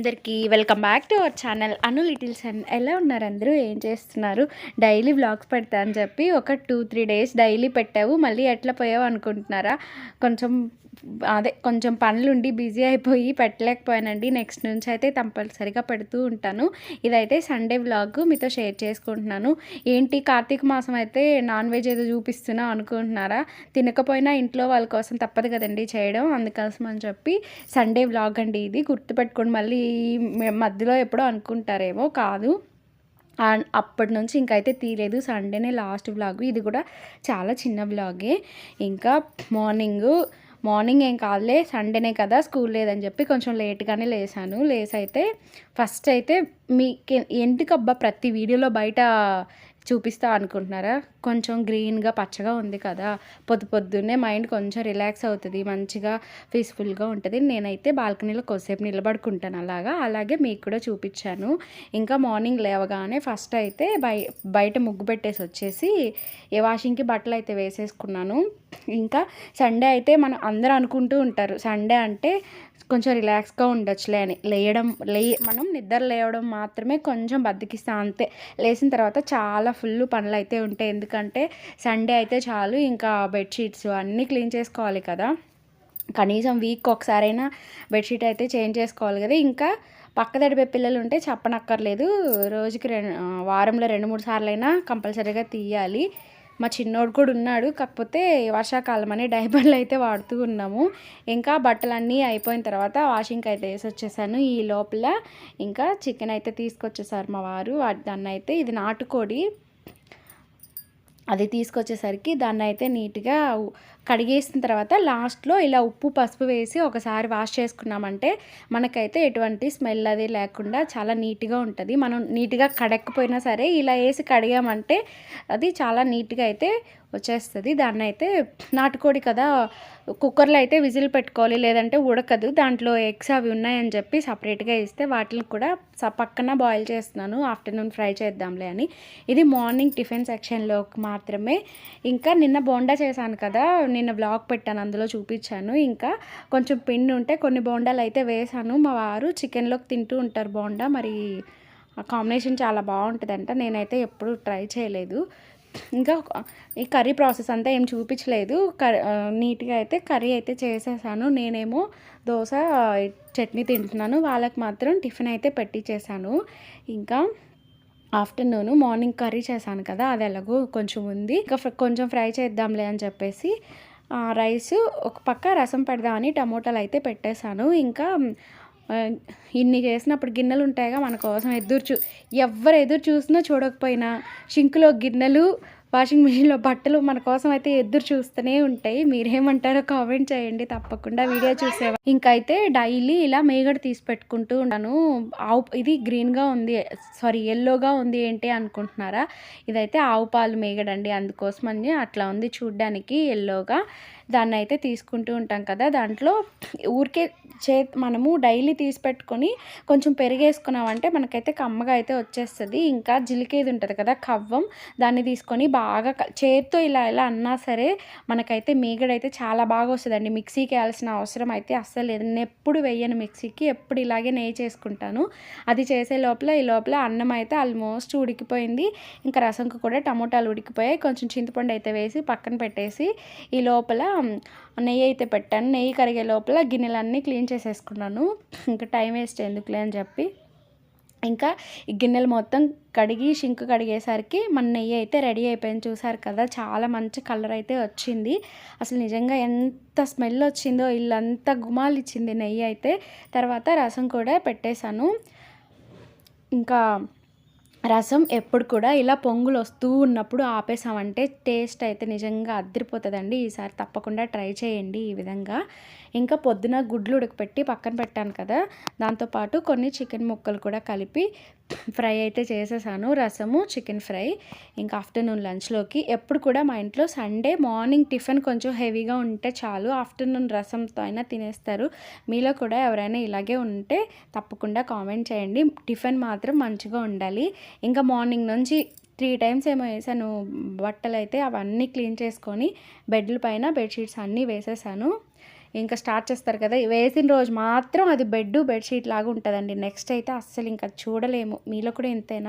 అందరికీ welcome back to our channel. Anu littles and ఎలా ఉన్నారు అందరూ? ఏం చేస్తున్నారు? డైలీ వ్లాగ్స్ పెడతా అని చెప్పి ఒక టూ త్రీ డేస్ డైలీ పెట్టావు. మళ్ళీ ఎట్లా పోయావు అనుకుంటున్నారా? కొంచెం అదే కొంచెం పనులుండి బిజీ అయిపోయి పెట్టలేకపోయానండి. నెక్స్ట్ నుంచి అయితే కంపల్సరిగా పెడుతూ ఉంటాను. ఇదైతే సండే వ్లాగ్ మీతో షేర్ చేసుకుంటున్నాను. ఏంటి కార్తీక మాసం అయితే నాన్ వెజ్ ఏదో చూపిస్తున్నా అనుకుంటున్నారా? తినకపోయినా ఇంట్లో వాళ్ళ కోసం తప్పదు కదండి చేయడం. అందుకోసం అని చెప్పి సండే వ్లాగ్ అండి ఇది. గుర్తుపెట్టుకోండి మళ్ళీ మధ్యలో ఎప్పుడో అనుకుంటారేమో కాదు. అప్పటి నుంచి ఇంకైతే తీయలేదు. సండేనే లాస్ట్ వ్లాగ్. ఇది కూడా చాలా చిన్న వ్లాగే. ఇంకా మార్నింగు మార్నింగ్ ఏం కాదులే సండేనే కదా స్కూల్ లేదని చెప్పి కొంచెం లేట్గానే లేసాను. లేసైతే అయితే ఫస్ట్ అయితే మీకు ఎందుకబ్బా ప్రతి వీడియోలో బయట చూపిస్తా అనుకుంటున్నారా? కొంచెం గ్రీన్గా పచ్చగా ఉంది కదా. పొద్దు పొద్దున్నే మైండ్ కొంచెం రిలాక్స్ అవుతుంది మంచిగా పీస్ఫుల్గా ఉంటుంది. నేనైతే బాల్కనీలో కొద్దిసేపు నిలబడుకుంటాను అలాగా. అలాగే మీకు కూడా చూపించాను. ఇంకా మార్నింగ్ లేవగానే ఫస్ట్ అయితే బయ బయట ముగ్గు పెట్టేసి వచ్చేసి ఏ వాషింగ్కి బట్టలు అయితే వేసేసుకున్నాను. ఇంకా సండే అయితే మనం అందరూ అనుకుంటూ ఉంటారు సండే అంటే కొంచెం రిలాక్స్గా ఉండొచ్చులే అని. లేయడం లే మనం నిద్ర లేవడం మాత్రమే కొంచెం బద్దకిస్తాం అంతే. లేచిన తర్వాత చాలా ఫుల్ పనులు అయితే ఉంటాయి. ఎందుకంటే సండే అయితే చాలు ఇంకా బెడ్షీట్స్ అన్నీ క్లీన్ చేసుకోవాలి కదా. కనీసం వీక్ ఒకసారైనా బెడ్షీట్ అయితే చేంజ్ చేసుకోవాలి కదా. ఇంకా పక్క తడిపే పిల్లలు ఉంటే చెప్పనక్కర్లేదు. రోజుకి రెండు వారంలో రెండు మూడు సార్లు అయినా కంపల్సరీగా తీయాలి. మా చిన్నోడు కూడా ఉన్నాడు. కాకపోతే వర్షాకాలం అని డైపర్లు అయితే వాడుతూ ఉన్నాము. ఇంకా బట్టలన్నీ అయిపోయిన తర్వాత వాషింగ్కి అయితే వేసి వచ్చేసాను ఈ లోపల ఇంకా చికెన్ అయితే తీసుకొచ్చేసారు మా వారు. దాన్ని అయితే ఇది నాటుకోడి. అది తీసుకొచ్చేసరికి దాన్ని అయితే నీట్గా కడిగేసిన తర్వాత లాస్ట్లో ఇలా ఉప్పు పసుపు వేసి ఒకసారి వాష్ చేసుకున్నామంటే మనకైతే ఎటువంటి స్మెల్ అది లేకుండా చాలా నీట్గా ఉంటుంది. మనం నీట్గా కడక్కపోయినా సరే ఇలా వేసి కడిగామంటే అది చాలా నీట్గా అయితే వచ్చేస్తుంది. దాన్ని అయితే నాటుకోడి కదా కుక్కర్లో అయితే విజిల్ పెట్టుకోవాలి లేదంటే ఉడకదు. దాంట్లో ఎగ్స్ అవి ఉన్నాయని చెప్పి సపరేట్గా ఇస్తే వాటిని కూడా పక్కన బాయిల్ చేస్తున్నాను. ఆఫ్టర్నూన్ ఫ్రై చేద్దాంలే అని. ఇది మార్నింగ్ టిఫిన్ సెక్షన్లోకి మాత్రమే. ఇంకా నిన్న బోండా చేశాను కదా నిన్న బ్లాగ్ పెట్టాను అందులో చూపించాను. ఇంకా కొంచెం పిండి ఉంటే కొన్ని బోండాలు అయితే వేసాను. మా వారు చికెన్లోకి తింటూ ఉంటారు బోండా. మరి ఆ కాంబినేషన్ చాలా బాగుంటుందంట. నేనైతే ఎప్పుడు ట్రై చేయలేదు. ఇంకా ఈ కర్రీ ప్రాసెస్ అంతా ఏం చూపించలేదు. కర్రీ నీట్గా అయితే కర్రీ అయితే చేసేసాను. నేనేమో దోశ చట్నీ తింటున్నాను. వాళ్ళకి మాత్రం టిఫిన్ అయితే పెట్టించేసాను ఇంకా ఆఫ్టర్నూన్ మార్నింగ్ కర్రీ చేశాను కదా అది ఎలాగో కొంచెం ఉంది. ఇంకా కొంచెం ఫ్రై చేద్దాంలే అని చెప్పేసి రైస్ ఒక పక్క రసం పెడదామని టమోటాలు అయితే పెట్టేశాను. ఇంకా ఇన్ని చేసినప్పుడు గిన్నెలు ఉంటాయిగా మన కోసం ఎదురు చూ ఎవరు ఎదురు చూసినా చూడకపోయినా షింకులో గిన్నెలు వాషింగ్ మిషన్లో బట్టలు మన కోసం అయితే ఎదురు చూస్తూనే ఉంటాయి. మీరేమంటారో కామెంట్ చేయండి. తప్పకుండా వీడియో చూసేవా? ఇంకైతే డైలీ ఇలా మేగడ తీసి పెట్టుకుంటూ ఉన్నాను ఆవు ఇది గ్రీన్గా ఉంది. సారీ ఎల్లోగా ఉంది ఏంటి అనుకుంటున్నారా? ఇదైతే ఆవు పాలు మేగడండి. అందుకోసం అని అట్లా ఉంది చూడ్డానికి ఎల్లోగా దాన్ని అయితే తీసుకుంటూ ఉంటాం కదా. దాంట్లో ఊరికే చే మనము డైలీ తీసి పెట్టుకొని కొంచెం పెరిగేసుకున్నామంటే మనకైతే కమ్మగా అయితే వచ్చేస్తుంది. ఇంకా జిలికేది ఉంటుంది కదా కవ్వం. దాన్ని తీసుకొని బాగా చేత్తో ఇలా ఇలా అన్నా సరే మనకైతే మీగడైతే చాలా బాగా వస్తుందండి మిక్సీకి వేయాల్సిన అవసరం అయితే అస్సలు లేదు. నేను ఎప్పుడు వేయను మిక్సీకి ఎప్పుడు ఇలాగే నెయ్యి చేసుకుంటాను. అది చేసే లోపల ఈ లోపల అన్నం అయితే ఆల్మోస్ట్ ఉడికిపోయింది. ఇంకా రసంకు కూడా టమోటాలు ఉడికిపోయాయి. కొంచెం చింతపండు అయితే వేసి పక్కన పెట్టేసి ఈ లోపల నెయ్యి అయితే పెట్టాను. నెయ్యి కరిగే లోపల గిన్నెలన్నీ క్లీన్ చేసేసుకున్నాను. ఇంకా టైం వేస్ట్ ఎందుకులే అని చెప్పి ఇంకా ఈ గిన్నెలు మొత్తం కడిగి షింక్ కడిగేసరికి మన నెయ్యి అయితే రెడీ అయిపోయింది. చూసారు కదా చాలా మంచి కలర్ అయితే వచ్చింది. అసలు నిజంగా ఎంత స్మెల్ వచ్చిందో ఇల్లంతా గుమాలు ఇచ్చింది నెయ్యి అయితే. తర్వాత రసం కూడా పెట్టేశాను. ఇంకా రసం ఎప్పుడు కూడా ఇలా పొంగులు వస్తూ ఉన్నప్పుడు ఆపేసామంటే టేస్ట్ అయితే నిజంగా అద్దరిపోతుందండి ఈసారి తప్పకుండా ట్రై చేయండి ఈ విధంగా. ఇంకా పొద్దున గుడ్లు ఉడకపెట్టి పక్కన పెట్టాను కదా దాంతోపాటు కొన్ని చికెన్ ముక్కలు కూడా కలిపి ఫ్రై అయితే చేసేసాను. రసము చికెన్ ఫ్రై ఇంకా ఆఫ్టర్నూన్ లంచ్లోకి. ఎప్పుడు కూడా మా ఇంట్లో సండే మార్నింగ్ టిఫిన్ కొంచెం హెవీగా ఉంటే చాలు. ఆఫ్టర్నూన్ రసంతో అయినా తినేస్తారు. మీలో కూడా ఎవరైనా ఇలాగే ఉంటే తప్పకుండా కామెంట్ చేయండి. టిఫిన్ మాత్రం మంచిగా ఉండాలి. ఇంకా మార్నింగ్ నుంచి త్రీ టైమ్స్ ఏమో వేసాను. బట్టలు అయితే అవన్నీ క్లీన్ చేసుకొని బెడ్ల పైన బెడ్షీట్స్ అన్నీ వేసేసాను. ఇంకా స్టార్ట్ చేస్తారు కదా వేసిన రోజు మాత్రం అది బెడ్ బెడ్షీట్ లాగా ఉంటుందండి. నెక్స్ట్ అయితే అస్సలు ఇంకా చూడలేము. మీలో కూడా ఎంతైనా